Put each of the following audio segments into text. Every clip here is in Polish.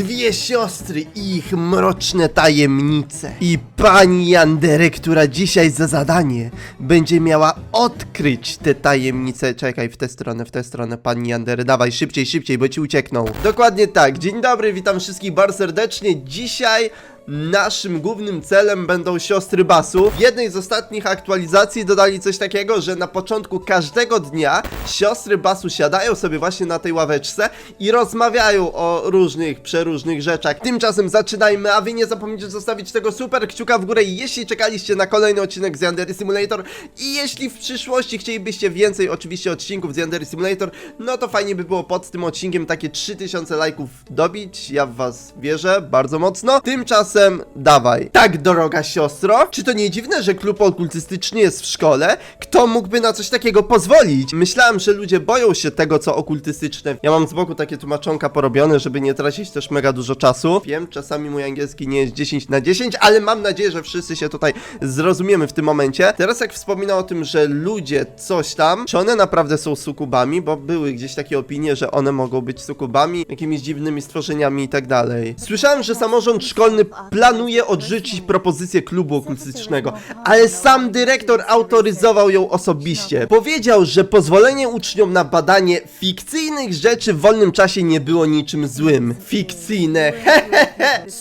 Dwie siostry i ich mroczne tajemnice. I pani Yandere, która dzisiaj za zadanie będzie miała odkryć te tajemnice. Czekaj, w tę stronę, w tę stronę, pani Yandere. Dawaj, szybciej, szybciej, bo ci uciekną. Dokładnie tak. Dzień dobry, witam wszystkich bardzo serdecznie. Dzisiaj Naszym głównym celem będą siostry basu. W jednej z ostatnich aktualizacji dodali coś takiego, że na początku każdego dnia siostry basu siadają sobie właśnie na tej ławeczce i rozmawiają o różnych, przeróżnych rzeczach. Tymczasem zaczynajmy, a wy nie zapomnijcie zostawić tego super kciuka w górę, jeśli czekaliście na kolejny odcinek z Yandere Simulator i jeśli w przyszłości chcielibyście więcej oczywiście odcinków z Yandere Simulator, no to fajnie by było pod tym odcinkiem takie 3000 lajków dobić. Ja w was wierzę bardzo mocno. Tymczasem dawaj. Tak, droga siostro, czy to nie dziwne, że klub okultystyczny jest w szkole? Kto mógłby na coś takiego pozwolić? Myślałem, że ludzie boją się tego, co okultystyczne. Ja mam z boku takie tłumaczonka porobione, żeby nie tracić też mega dużo czasu. Wiem, czasami mój angielski nie jest 10 na 10, ale mam nadzieję, że wszyscy się tutaj zrozumiemy w tym momencie. Teraz jak wspominał o tym, że ludzie coś tam, czy one naprawdę są sukubami, bo były gdzieś takie opinie, że one mogą być sukubami, jakimiś dziwnymi stworzeniami i tak dalej. Słyszałem, że samorząd szkolny planuje odrzucić propozycję klubu okultystycznego, ale sam dyrektor autoryzował ją osobiście. Powiedział, że pozwolenie uczniom na badanie fikcyjnych rzeczy w wolnym czasie nie było niczym złym. Fikcyjne, hehehe.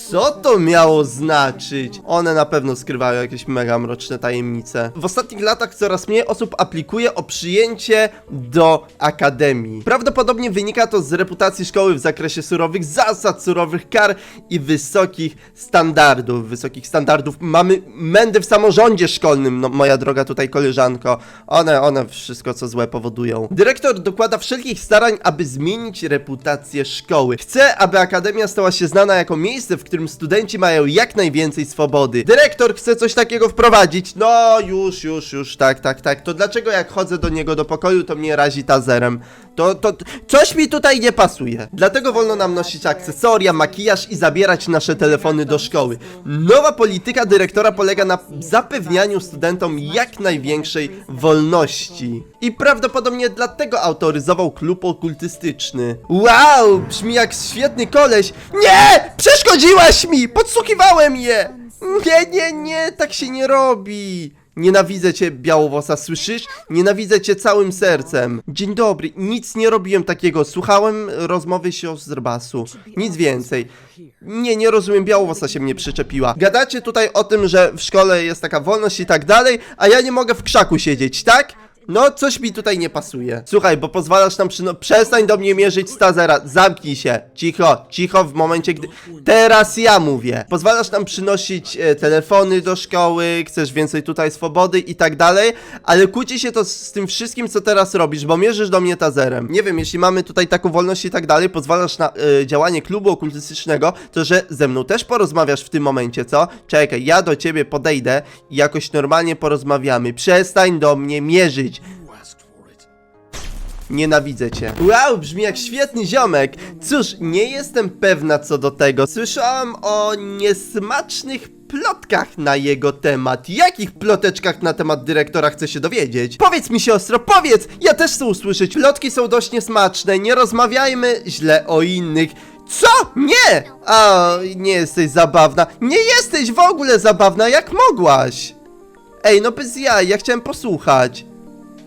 Co to miało znaczyć? One na pewno skrywają jakieś mega mroczne tajemnice. W ostatnich latach coraz mniej osób aplikuje o przyjęcie do akademii. Prawdopodobnie wynika to z reputacji szkoły w zakresie surowych zasad, surowych kar i wysokich standardów. Wysokich standardów. Mamy mędy w samorządzie szkolnym, no moja droga tutaj koleżanko. One, one wszystko co złe powodują. Dyrektor dokłada wszelkich starań, aby zmienić reputację szkoły. Chce, aby akademia stała się znana jako miejsce, w którym studenci mają jak najwięcej swobody. Dyrektor chce coś takiego wprowadzić. No już, już, już, tak, tak, tak. To dlaczego jak chodzę do niego do pokoju, to mnie razi tazerem? To, to, coś mi tutaj nie pasuje. Dlatego wolno nam nosić akcesoria, makijaż i zabierać nasze telefony do szkoły. Nowa polityka dyrektora polega na zapewnianiu studentom jak największej wolności. I prawdopodobnie dlatego autoryzował klub okultystyczny. Wow, brzmi jak świetny koleś. Nie! Przeszkodziłaś mi! Podsłuchiwałem je! Nie, nie, nie, tak się nie robi. Nienawidzę cię, białowosa, słyszysz? Nienawidzę cię całym sercem. Dzień dobry, nic nie robiłem takiego. Słuchałem rozmowy siostr basu. Nic więcej. Nie, nie rozumiem, białowosa się mnie przyczepiła. Gadacie tutaj o tym, że w szkole jest taka wolność i tak dalej, a ja nie mogę w krzaku siedzieć, tak? No, coś mi tutaj nie pasuje. Słuchaj, bo pozwalasz nam przyno... Przestań do mnie mierzyć stazera. Zamknij się. Cicho, cicho w momencie, gdy... Teraz ja mówię. Pozwalasz nam przynosić e, telefony do szkoły, chcesz więcej tutaj swobody i tak dalej, ale kłóci się to z, z tym wszystkim, co teraz robisz, bo mierzysz do mnie tazerem. Nie wiem, jeśli mamy tutaj taką wolność i tak dalej, pozwalasz na e, działanie klubu okultystycznego, to że ze mną też porozmawiasz w tym momencie, co? Czekaj, ja do ciebie podejdę i jakoś normalnie porozmawiamy. Przestań do mnie mierzyć. Nienawidzę cię. Wow, brzmi jak świetny ziomek. Cóż, nie jestem pewna co do tego. Słyszałam o niesmacznych plotkach na jego temat. Jakich ploteczkach na temat dyrektora chcę się dowiedzieć? Powiedz mi siostro, powiedz! Ja też chcę usłyszeć. Plotki są dość niesmaczne. Nie rozmawiajmy źle o innych. Co? Nie! A, nie jesteś zabawna. Nie jesteś w ogóle zabawna, jak mogłaś? Ej, no bez jaj, ja chciałem posłuchać.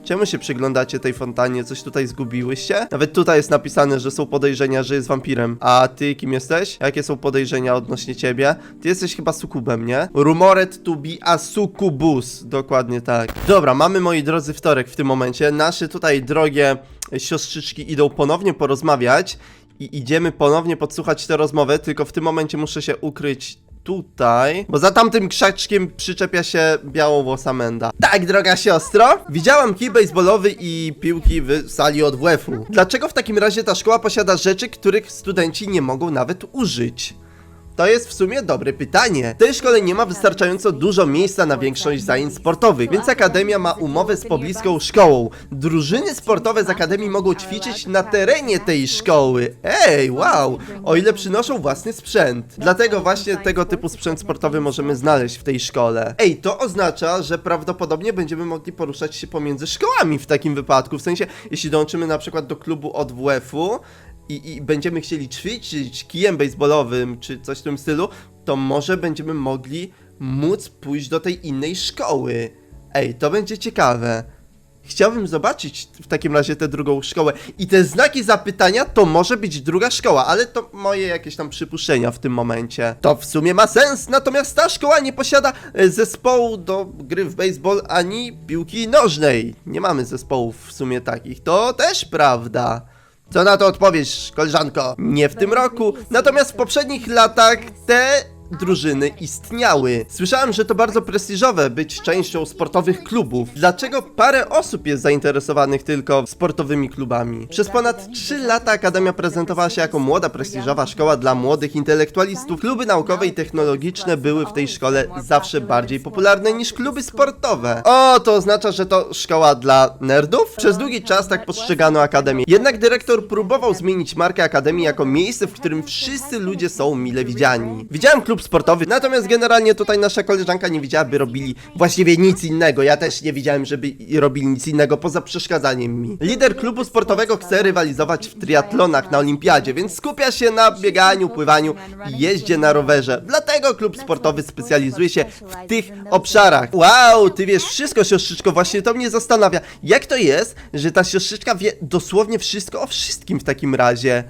Czemu się przyglądacie tej fontannie? Coś tutaj zgubiłyście? Nawet tutaj jest napisane, że są podejrzenia, że jest wampirem. A ty kim jesteś? Jakie są podejrzenia odnośnie ciebie? Ty jesteś chyba sukubem, nie? Rumored to be a succubus. Dokładnie tak. Dobra, mamy moi drodzy wtorek w tym momencie. Nasze tutaj drogie siostrzyczki idą ponownie porozmawiać i idziemy ponownie podsłuchać tę rozmowę, tylko w tym momencie muszę się ukryć tutaj, bo za tamtym krzaczkiem przyczepia się białowłosa menda. Tak, droga siostro, widziałam kij baseballowy i piłki w sali od WF-u. Dlaczego w takim razie ta szkoła posiada rzeczy, których studenci nie mogą nawet użyć? To jest w sumie dobre pytanie. W tej szkole nie ma wystarczająco dużo miejsca na większość zajęć sportowych, więc Akademia ma umowę z pobliską szkołą. Drużyny sportowe z Akademii mogą ćwiczyć na terenie tej szkoły. Ej, wow! O ile przynoszą własny sprzęt. Dlatego właśnie tego typu sprzęt sportowy możemy znaleźć w tej szkole. Ej, to oznacza, że prawdopodobnie będziemy mogli poruszać się pomiędzy szkołami w takim wypadku. W sensie, jeśli dołączymy na przykład do klubu od WF-u, i, i będziemy chcieli ćwiczyć kijem baseballowym czy coś w tym stylu, to może będziemy mogli móc pójść do tej innej szkoły. Ej, to będzie ciekawe. Chciałbym zobaczyć w takim razie tę drugą szkołę. I te znaki zapytania to może być druga szkoła, ale to moje jakieś tam przypuszczenia w tym momencie. To w sumie ma sens, natomiast ta szkoła nie posiada e, zespołu do gry w baseball ani piłki nożnej. Nie mamy zespołów w sumie takich, to też prawda. Co na to odpowiesz, koleżanko? Nie w tym roku, natomiast w poprzednich latach te drużyny istniały. Słyszałem, że to bardzo prestiżowe być częścią sportowych klubów. Dlaczego parę osób jest zainteresowanych tylko sportowymi klubami? Przez ponad 3 lata Akademia prezentowała się jako młoda, prestiżowa szkoła dla młodych intelektualistów. Kluby naukowe i technologiczne były w tej szkole zawsze bardziej popularne niż kluby sportowe. O, to oznacza, że to szkoła dla nerdów? Przez długi czas tak postrzegano Akademię. Jednak dyrektor próbował zmienić markę Akademii jako miejsce, w którym wszyscy ludzie są mile widziani. Widziałem klub sportowy, natomiast generalnie tutaj nasza koleżanka nie widziała, by robili właściwie nic innego. Ja też nie widziałem, żeby robili nic innego poza przeszkadzaniem mi. Lider klubu sportowego chce rywalizować w triatlonach na olimpiadzie, więc skupia się na bieganiu, pływaniu i jeździe na rowerze. Dlatego klub sportowy specjalizuje się w tych obszarach. Wow, ty wiesz wszystko, siostrzyczko, właśnie to mnie zastanawia. Jak to jest, że ta siostrzyczka wie dosłownie wszystko o wszystkim w takim razie?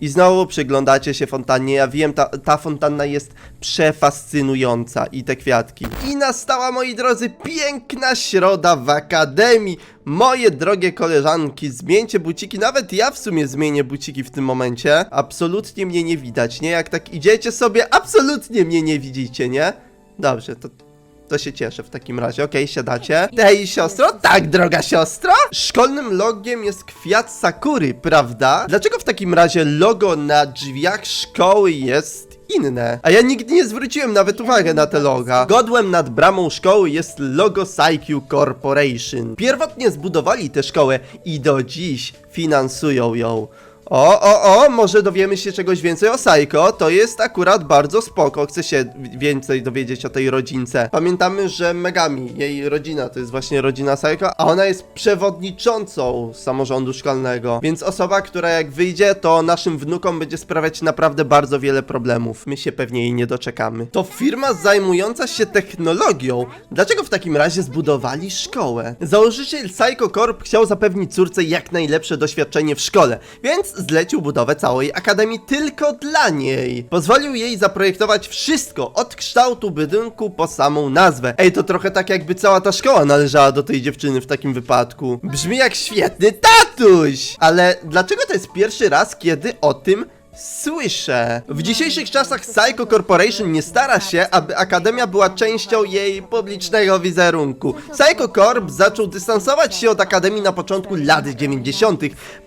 I znowu przyglądacie się fontannie. Ja wiem, ta, ta fontanna jest przefascynująca i te kwiatki. I nastała, moi drodzy, piękna środa w akademii. Moje drogie koleżanki, zmieńcie buciki. Nawet ja w sumie zmienię buciki w tym momencie. Absolutnie mnie nie widać, nie? Jak tak idziecie sobie, absolutnie mnie nie widzicie, nie? Dobrze, to to się cieszę w takim razie. Okej, siadacie. Hej, siostro? Tak, droga siostro? Szkolnym logiem jest kwiat sakury, prawda? Dlaczego w takim razie logo na drzwiach szkoły jest inne? A ja nigdy nie zwróciłem nawet uwagi na te loga. Godłem nad bramą szkoły jest logo Psyque Corporation. Pierwotnie zbudowali tę szkołę i do dziś finansują ją. O, o, o, może dowiemy się czegoś więcej o Saiko. To jest akurat bardzo spoko. Chcę się więcej dowiedzieć o tej rodzince. Pamiętamy, że Megami, jej rodzina, to jest właśnie rodzina Saiko, a ona jest przewodniczącą samorządu szkolnego. Więc osoba, która jak wyjdzie, to naszym wnukom będzie sprawiać naprawdę bardzo wiele problemów. My się pewnie jej nie doczekamy. To firma zajmująca się technologią. Dlaczego w takim razie zbudowali szkołę? Założyciel Psycho Corp chciał zapewnić córce jak najlepsze doświadczenie w szkole, więc zlecił budowę całej akademii tylko dla niej. Pozwolił jej zaprojektować wszystko, od kształtu budynku po samą nazwę. Ej, to trochę tak jakby cała ta szkoła należała do tej dziewczyny w takim wypadku. Brzmi jak świetny tatuś! Ale dlaczego to jest pierwszy raz, kiedy o tym Słyszę. W dzisiejszych czasach Psycho Corporation nie stara się, aby Akademia była częścią jej publicznego wizerunku. Psycho Corp zaczął dystansować się od Akademii na początku lat 90.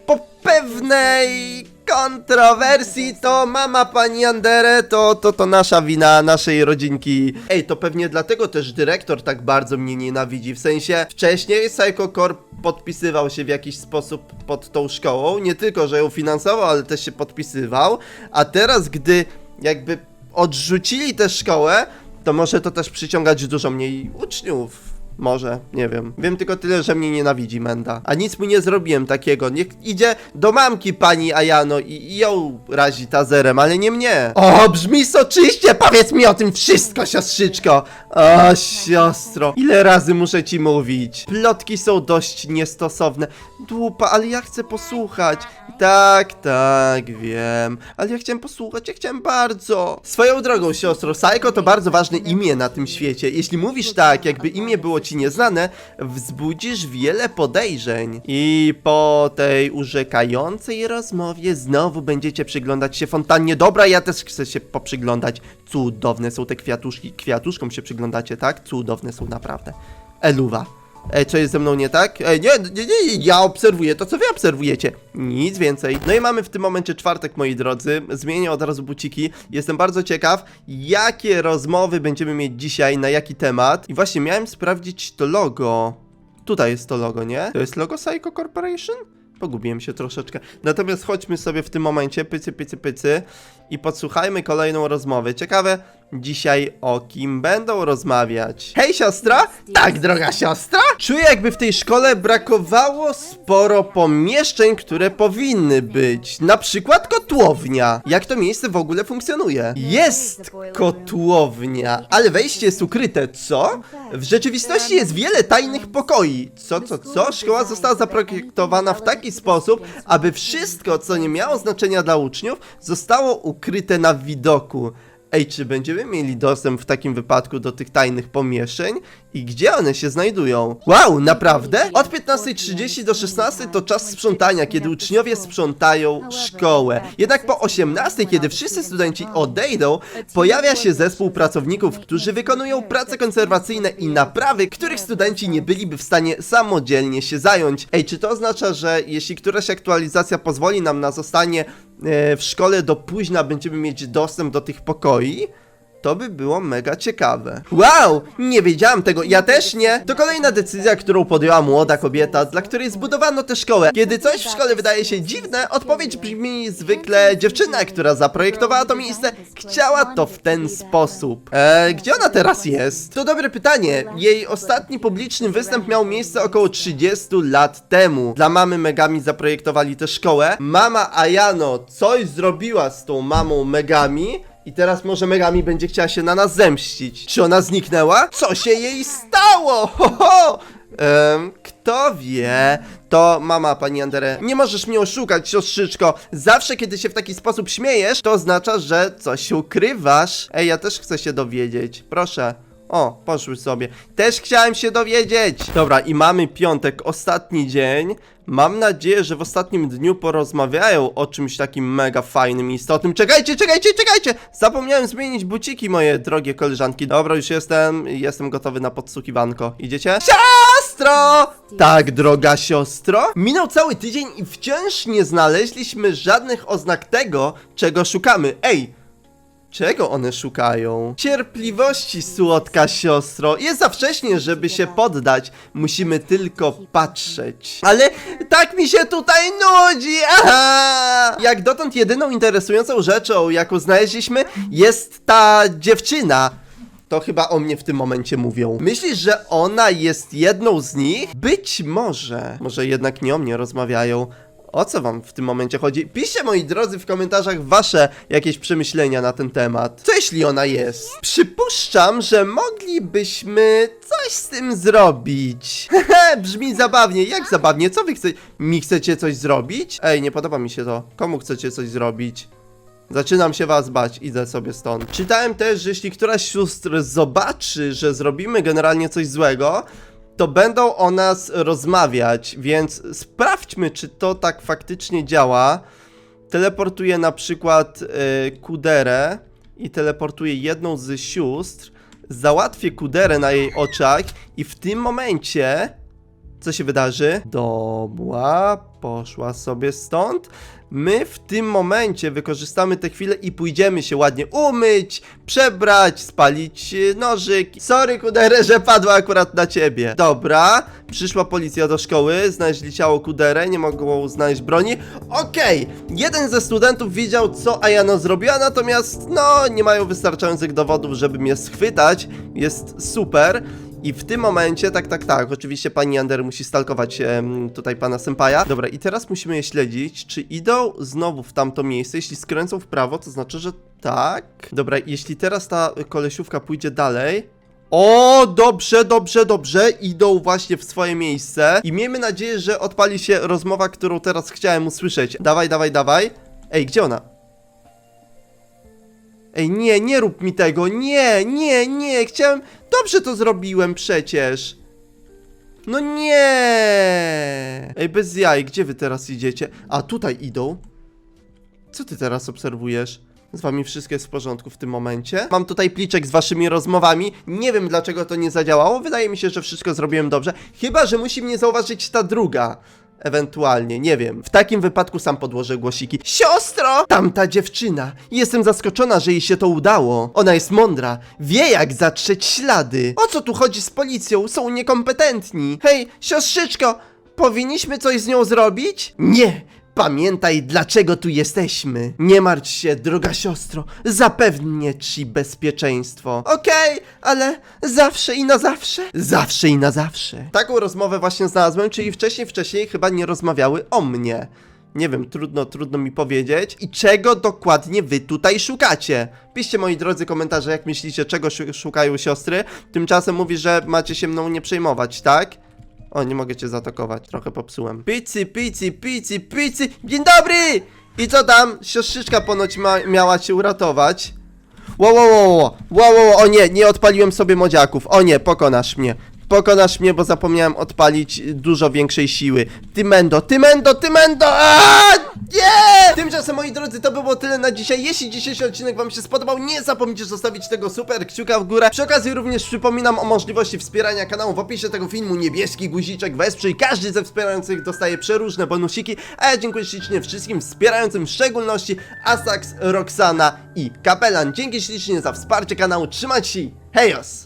Po pewnej kontrowersji to mama pani Andere, to, to to nasza wina, naszej rodzinki. Ej, to pewnie dlatego też dyrektor tak bardzo mnie nienawidzi, w sensie wcześniej Psycho Corp podpisywał się w jakiś sposób pod tą szkołą, nie tylko, że ją finansował, ale też się podpisywał, a teraz gdy jakby odrzucili tę szkołę, to może to też przyciągać dużo mniej uczniów. Może, nie wiem. Wiem tylko tyle, że mnie nienawidzi Menda. A nic mu nie zrobiłem takiego. Niech idzie do mamki pani Ayano i, i ją razi tazerem, ale nie mnie. O, brzmi soczyście! Powiedz mi o tym wszystko, siostrzyczko! O, siostro, ile razy muszę ci mówić? Plotki są dość niestosowne. Dupa, ale ja chcę posłuchać. Tak, tak, wiem. Ale ja chciałem posłuchać, ja chciałem bardzo. Swoją drogą, siostro, Psycho to bardzo ważne imię na tym świecie. Jeśli mówisz tak, jakby imię było ci nieznane, wzbudzisz wiele podejrzeń. I po tej urzekającej rozmowie znowu będziecie przyglądać się fontannie. Dobra, ja też chcę się poprzyglądać. Cudowne są te kwiatuszki. Kwiatuszkom się przyglądacie, tak? Cudowne są naprawdę. Eluwa. Ej, co jest ze mną nie tak? Ej, nie, nie, nie, ja obserwuję to, co wy obserwujecie. Nic więcej. No i mamy w tym momencie czwartek, moi drodzy. Zmienię od razu buciki. Jestem bardzo ciekaw, jakie rozmowy będziemy mieć dzisiaj, na jaki temat. I właśnie miałem sprawdzić to logo. Tutaj jest to logo, nie? To jest logo Psycho Corporation? Pogubiłem się troszeczkę. Natomiast chodźmy sobie w tym momencie, pycy, pycy, pycy i podsłuchajmy kolejną rozmowę. Ciekawe, dzisiaj o kim będą rozmawiać. Hej siostra! Tak, droga siostra! Czuję jakby w tej szkole brakowało sporo pomieszczeń, które powinny być. Na przykład kotłownia. Jak to miejsce w ogóle funkcjonuje? Jest kotłownia, ale wejście jest ukryte, co? W rzeczywistości jest wiele tajnych pokoi. Co, co, co? Szkoła została zaprojektowana w taki sposób, aby wszystko, co nie miało znaczenia dla uczniów, zostało ukryte na widoku. Ej, czy będziemy mieli dostęp w takim wypadku do tych tajnych pomieszczeń? I gdzie one się znajdują? Wow, naprawdę? Od 15.30 do 16 to czas sprzątania, kiedy uczniowie sprzątają szkołę. Jednak po 18, kiedy wszyscy studenci odejdą, pojawia się zespół pracowników, którzy wykonują prace konserwacyjne i naprawy, których studenci nie byliby w stanie samodzielnie się zająć. Ej, czy to oznacza, że jeśli któraś aktualizacja pozwoli nam na zostanie w szkole do późna, będziemy mieć dostęp do tych pokoi? To by było mega ciekawe. Wow! Nie wiedziałam tego, ja też nie! To kolejna decyzja, którą podjęła młoda kobieta, dla której zbudowano tę szkołę. Kiedy coś w szkole wydaje się dziwne, odpowiedź brzmi zwykle dziewczyna, która zaprojektowała to miejsce, chciała to w ten sposób. Eee, gdzie ona teraz jest? To dobre pytanie. Jej ostatni publiczny występ miał miejsce około 30 lat temu. Dla mamy Megami zaprojektowali tę szkołę. Mama Ayano coś zrobiła z tą mamą Megami. I teraz może Megami będzie chciała się na nas zemścić. Czy ona zniknęła? Co się jej stało? Ho, ho! Kto wie? To mama, pani Andere. Nie możesz mnie oszukać, siostrzyczko. Zawsze, kiedy się w taki sposób śmiejesz, to oznacza, że coś ukrywasz. Ej, ja też chcę się dowiedzieć. Proszę. O, poszły sobie. Też chciałem się dowiedzieć. Dobra, i mamy piątek, ostatni dzień. Mam nadzieję, że w ostatnim dniu porozmawiają o czymś takim mega fajnym i istotnym. Czekajcie, czekajcie, czekajcie! Zapomniałem zmienić buciki, moje drogie koleżanki. Dobra, już jestem. Jestem gotowy na podsłuchiwanko. Idziecie? Siostro! Tak, droga siostro. Minął cały tydzień i wciąż nie znaleźliśmy żadnych oznak tego, czego szukamy. Ej! Czego one szukają? Cierpliwości, słodka siostro. Jest za wcześnie, żeby się poddać. Musimy tylko patrzeć. Ale tak mi się tutaj nudzi. Aha! Jak dotąd jedyną interesującą rzeczą, jaką znaleźliśmy, jest ta dziewczyna. To chyba o mnie w tym momencie mówią. Myślisz, że ona jest jedną z nich? Być może. Może jednak nie o mnie rozmawiają. O co wam w tym momencie chodzi? Piszcie moi drodzy w komentarzach wasze jakieś przemyślenia na ten temat. Co jeśli ona jest? Przypuszczam, że moglibyśmy coś z tym zrobić. Brzmi zabawnie. Jak zabawnie? Co wy chce... mi chcecie coś zrobić? Ej, nie podoba mi się to. Komu chcecie coś zrobić? Zaczynam się was bać, idę sobie stąd. Czytałem też, że jeśli któraś z sióstr zobaczy, że zrobimy generalnie coś złego, to będą o nas rozmawiać, więc sprawdźmy, czy to tak faktycznie działa. Teleportuję na przykład y, Kuderę i teleportuję jedną z sióstr, załatwię Kuderę na jej oczach i w tym momencie co się wydarzy? Dobra, poszła sobie stąd. My w tym momencie wykorzystamy tę chwilę i pójdziemy się ładnie umyć, przebrać, spalić e, nożyk. Sorry, Kuderę, że padła akurat na ciebie. Dobra, przyszła policja do szkoły, znaleźli ciało Kuderę, nie mogą znaleźć broni. Okej, jeden ze studentów widział, co Ayano zrobiła, natomiast no, nie mają wystarczających dowodów, żeby mnie schwytać. Jest super. I w tym momencie, tak, tak, tak, oczywiście pani Ander musi stalkować tutaj pana Sempaja. Dobra, i teraz musimy je śledzić, czy idą znowu w tamto miejsce. Jeśli skręcą w prawo, to znaczy, że tak. Dobra, jeśli teraz ta kolesiówka pójdzie dalej, o, dobrze, dobrze, dobrze. Idą właśnie w swoje miejsce. I miejmy nadzieję, że odpali się rozmowa, którą teraz chciałem usłyszeć. Dawaj, dawaj, dawaj. Ej, gdzie ona? Ej, nie, nie rób mi tego. Nie, nie, nie. Chciałem. Dobrze to zrobiłem przecież. No nie. Ej, bez jaj, gdzie wy teraz idziecie? A, tutaj idą. Co ty teraz obserwujesz? Z wami wszystko jest w porządku w tym momencie. Mam tutaj pliczek z waszymi rozmowami. Nie wiem dlaczego to nie zadziałało. Wydaje mi się, że wszystko zrobiłem dobrze. Chyba, że musi mnie zauważyć ta druga. Ewentualnie, nie wiem. W takim wypadku sam podłożę głosiki. Siostro! Tamta dziewczyna. Jestem zaskoczona, że jej się to udało. Ona jest mądra. Wie jak zatrzeć ślady. O co tu chodzi z policją? Są niekompetentni. Hej, siostrzyczko! Powinniśmy coś z nią zrobić? Nie! Pamiętaj, dlaczego tu jesteśmy. Nie martw się, droga siostro, zapewnię ci bezpieczeństwo. Okej, ale zawsze i na zawsze? Zawsze i na zawsze. Taką rozmowę właśnie znalazłem, czyli wcześniej, wcześniej chyba nie rozmawiały o mnie. Nie wiem, trudno, trudno mi powiedzieć. I czego dokładnie wy tutaj szukacie? Piszcie moi drodzy komentarze, jak myślicie, czego szu- szukają siostry. Tymczasem mówi, że macie się mną nie przejmować, tak? O, nie mogę cię zaatakować, trochę popsułem. Pici, pici, pici, pici, dzień dobry! I co tam? Siostrzyczka ponoć ma, miała cię uratować. Wow, wow, wow, wow, wow, wow, o nie, nie odpaliłem sobie modziaków. O nie, pokonasz mnie. Pokonasz mnie, bo zapomniałem odpalić dużo większej siły. Tymendo, Tymendo, Tymendo! Aaaa! Nie! Tymczasem, moi drodzy, to by było tyle na dzisiaj. Jeśli dzisiejszy odcinek wam się spodobał, nie zapomnijcie zostawić tego super kciuka w górę. Przy okazji również przypominam o możliwości wspierania kanału. W opisie tego filmu niebieski guziczek wesprzyj. Każdy ze wspierających dostaje przeróżne bonusiki, a ja dziękuję ślicznie wszystkim wspierającym, w szczególności Asax, Roxana i Kapelan. Dzięki ślicznie za wsparcie kanału. Trzymać się. Hejos!